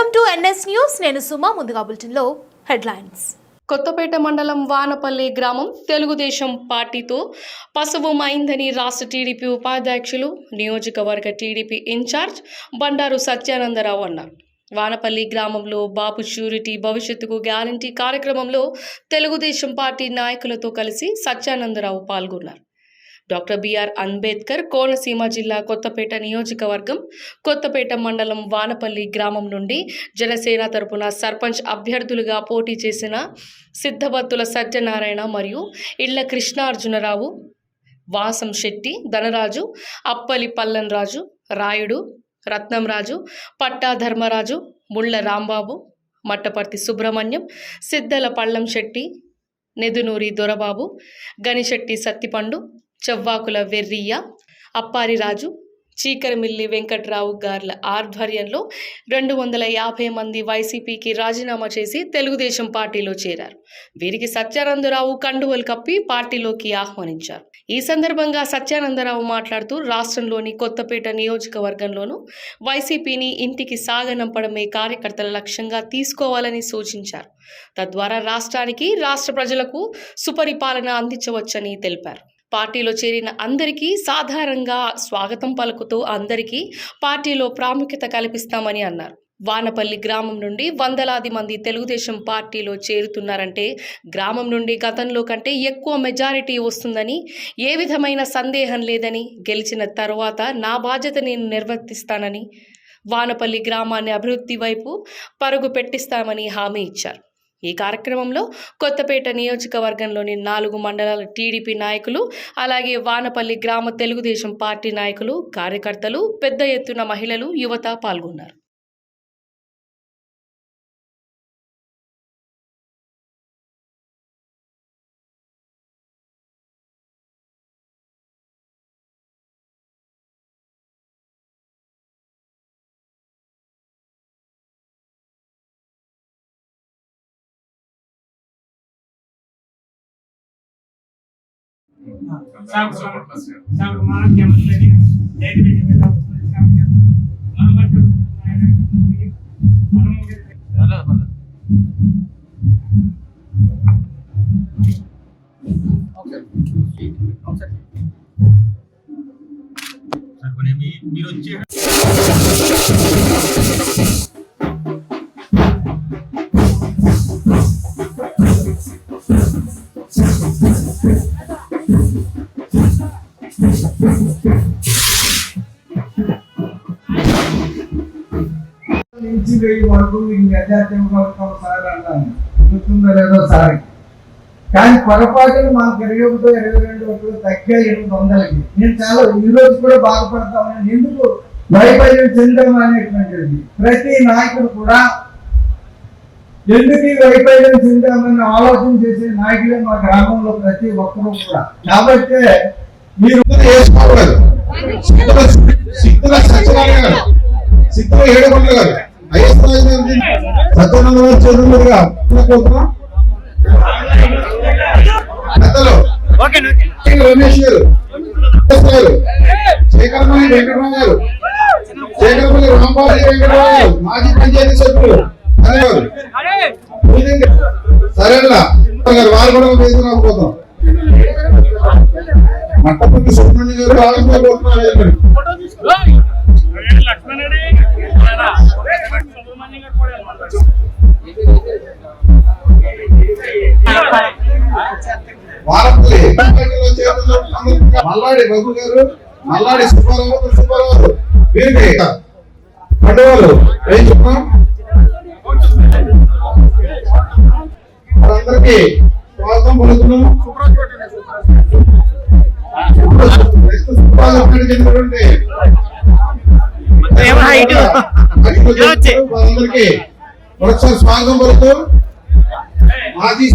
Welcome to NS news. నేను సుమా ముందుగా బులెటిన్లో హెడ్లైన్స్. కొత్తపేట మండలం వానపల్లి గ్రామం తెలుగుదేశం పార్టీతో పసుపు మైందని రాష్ట్ర టీడీపీ ఉపాధ్యక్షులు నియోజకవర్గ టీడీపీ ఇన్ఛార్జ్ బండారు సత్యానందరావు అన్నారు. వానపల్లి గ్రామంలో బాబు షూరిటీ భవిష్యత్తుకు గ్యారంటీ కార్యక్రమంలో తెలుగుదేశం పార్టీ నాయకులతో కలిసి సత్యానందరావు పాల్గొన్నారు. డాక్టర్ బిఆర్ అంబేద్కర్ కోనసీమ జిల్లా కొత్తపేట నియోజకవర్గం కొత్తపేట మండలం వానపల్లి గ్రామం నుండి జనసేన తరపున సర్పంచ్ అభ్యర్థులుగా పోటీ చేసిన సిద్ధబత్తుల సత్యనారాయణ మరియు ఇళ్ళ కృష్ణార్జునరావు వాసం శెట్టి ధనరాజు అప్పలి పల్లన్రాజు రాయుడు రత్నంరాజు పట్టా ధర్మరాజు ముళ్ళ రాంబాబు మట్టపర్తి సుబ్రహ్మణ్యం సిద్దల పళ్ళం శెట్టి నెదునూరి దొరబాబు గనిశెట్టి సత్తిపండు చెవ్వాకుల వెర్రియ్య అప్పారిరాజు చీకరమిల్లి వెంకట్రావు గార్ల ఆధ్వర్యంలో రెండు వందల యాభై మంది వైసీపీకి రాజీనామా చేసి తెలుగుదేశం పార్టీలో చేరారు. వీరికి సత్యానందరావు కండువలు కప్పి పార్టీలోకి ఆహ్వానించారు. ఈ సందర్భంగా సత్యానందరావు మాట్లాడుతూ రాష్ట్రంలోని కొత్తపేట నియోజకవర్గంలోనూ వైసీపీని ఇంటికి సాగనంపడమే కార్యకర్తల లక్ష్యంగా తీసుకోవాలని సూచించారు. తద్వారా రాష్ట్రానికి రాష్ట్ర ప్రజలకు సుపరిపాలన అందించవచ్చని తెలిపారు. పార్టీలో చేరిన అందరికీ సాధారణంగా స్వాగతం పలుకుతూ అందరికీ పార్టీలో ప్రాముఖ్యత కల్పిస్తామని అన్నారు. వానపల్లి గ్రామం నుండి వందలాది మంది తెలుగుదేశం పార్టీలో చేరుతున్నారంటే గ్రామం నుండి గతంలో కంటే ఎక్కువ మెజారిటీ వస్తుందని ఏ విధమైన సందేహం లేదని గెలిచిన తర్వాత నా బాధ్యత నేను నిర్వర్తిస్తానని వానపల్లి గ్రామాన్ని అభివృద్ధి వైపు పరుగు పెట్టిస్తామని హామీ ఇచ్చారు. ఈ కార్యక్రమంలో కొత్తపేట నియోజకవర్గంలోని నాలుగు మండలాల టీడీపీ నాయకులు అలాగే వానపల్లి గ్రామ తెలుగుదేశం పార్టీ నాయకులు కార్యకర్తలు పెద్ద ఎత్తున మహిళలు యువత పాల్గొన్నారు. సాగు సాగు మానవ జమస్లేని ఏది బిడ్డ మీద సాగు మనవట్టు మనము మీరు వచ్చే నుంచి వెయ్యి వరకు మీకు మెజార్టీ సార్ అన్నాను గుర్తుందో లేదో సార్ కానీ పొరపాటును మా పెరిగేపుతో ఇరవై రెండు ఒకటి తగ్గా ఎనిమిది వందలకి నేను చాలా ఈ రోజు కూడా బాధపడతామని ఎందుకు వైఫల్యం చెందడం అనేటువంటిది ప్రతి నాయకుడు కూడా ఎందుకు ఈ వైఫల్యం చెందామని ఆలోచన చేసే నాయకులే మా గ్రామంలో ప్రతి ఒక్కరూ కూడా కాబట్టి మీరు వేసుకోవాలి సిద్ధుల సత్యనారాయణ గారు సిద్ధుల ఏడుకొండ గారు చదువులుగా కోరుతున్నాం పెద్దలు రమేష్ గారు. గారు. శేఖరమణి వెంకటరావు గారు. శేఖరమణి రాంబాబు వెంకటరావు గారు. మాజీ పంచాయతీ సభ్యులు. సరేనా? గారు వారు కూడా వేదిక రాకపోతాం మట్టపల్లి సుబ్రహ్మణ్య గారు రాజకీయ కోరుతున్నారు వారపల్లి పార్టీలో మల్లాడి రఘు గారు మల్లాడి సుబ్బారావు సుబ్బారావు వీరికి పండుగలు ఏం చెప్పాం వారందరికీ స్వాగతం పలుకుతున్నాం. నెక్స్ట్ సుబ్బారావు చెందినటువంటి మరొకసారి స్వాగతం పలుకుతూ మాజీ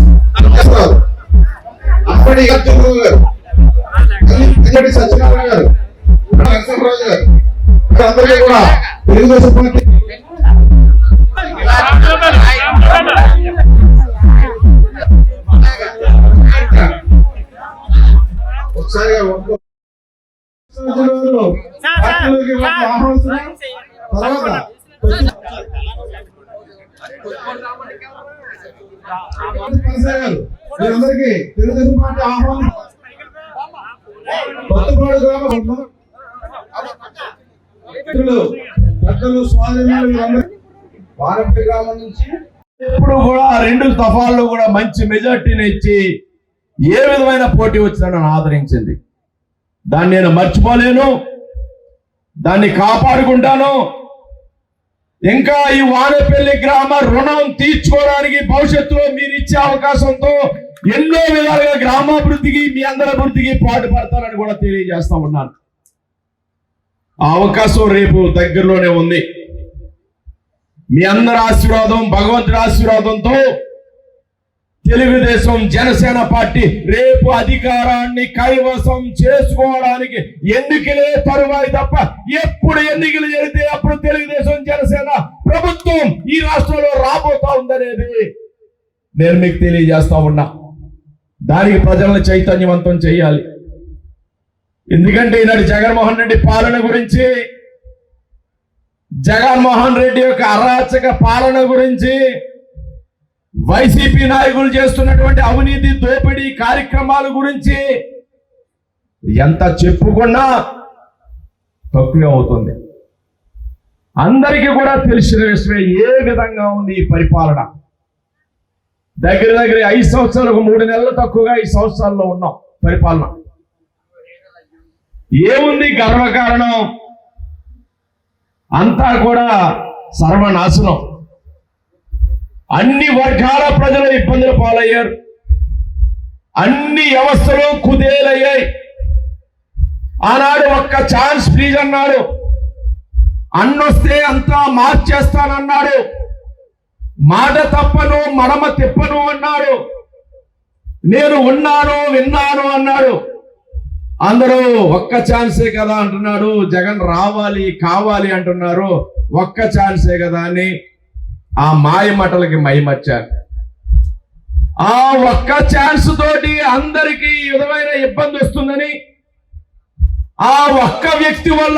రావు అప్పటి చంద్రబాబు గారు. అంజటి సత్యనారాయణ గారు. నరసింహరాజు గారు. అందరికీ కూడా తెలుగుదేశం పార్టీ. తర్వాత మీరందరికీ తెలుగుదేశం పార్టీ ఆహ్వానం. కొత్తపాడు గ్రామ మిత్రులు పెద్దలు స్వాధీనాలు వారపల్లి గ్రామం నుంచి. ఇప్పుడు కూడా రెండు దఫాల్లో కూడా మంచి మెజార్టీని ఇచ్చి ఏ విధమైన పోటీ వచ్చినా నన్ను ఆదరించింది. దాన్ని నేను మర్చిపోలేను. దాన్ని కాపాడుకుంటాను. ఇంకా ఈ వానపల్లి గ్రామ రుణం తీర్చుకోవడానికి భవిష్యత్తులో మీరు ఇచ్చే అవకాశంతో ఎన్నో విధాలుగా గ్రామాభివృద్ధికి మీ అందరి అభివృద్ధికి పాటుపడతానని కూడా తెలియజేస్తా ఉన్నాను. ఆ అవకాశం రేపు దగ్గరలోనే ఉంది. మీ అందరి ఆశీర్వాదం భగవంతుడి ఆశీర్వాదంతో తెలుగుదేశం జనసేన పార్టీ రేపు అధికారాన్ని కైవసం చేసుకోవడానికి ఎన్నికలే తరువాయి తప్ప ఎప్పుడు ఎన్నికలు జరిగితే అప్పుడు తెలుగుదేశం జనసేన ప్రభుత్వం ఈ రాష్ట్రంలో రాబోతా ఉందనేది నేను మీకు తెలియజేస్తా ఉన్నా. దానికి ప్రజలను చైతన్యవంతం చేయాలి. ఎందుకంటే ఈనాడు జగన్మోహన్ రెడ్డి పాలన గురించి జగన్మోహన్ రెడ్డి యొక్క అరాచక పాలన గురించి వైసీపీ నాయకులు చేస్తున్నటువంటి అవినీతి దోపిడీ కార్యక్రమాల గురించి ఎంత చెప్పుకున్నా తక్కువే అవుతుంది. అందరికీ కూడా తెలిసిన విషయమే ఏ విధంగా ఉంది ఈ పరిపాలన? దగ్గర దగ్గర ఐదు సంవత్సరాలకు మూడు నెలలు తక్కువగా ఈ సంవత్సరాల్లో ఉన్నాం పరిపాలన. ఏముంది గర్వకారణం? అంతా కూడా సర్వనాశనం. అన్ని వర్గాల ప్రజలు ఇబ్బందులు పాలయ్యారు. అన్ని వ్యవస్థలు కుదేలయ్యాయి. ఆనాడు ఒక్క ఛాన్స్ ప్లీజ్ అన్నాడు. అన్నొస్తే అంతా మార్చేస్తానన్నాడు. మాట తప్పను మడమ తిప్పను అన్నాడు. నేను ఉన్నాను విన్నాను అన్నాడు. అందరూ ఒక్క ఛాన్సే కదా అంటున్నాడు. జగన్ రావాలి కావాలి అంటున్నారు. ఒక్క ఛాన్సే కదా అని ఆ మాయ మటలకి మైమర్చారు. ఆ ఒక్క ఛాన్స్ తోటి అందరికీ విధమైన ఇబ్బంది వస్తుందని ఆ ఒక్క వ్యక్తి వల్ల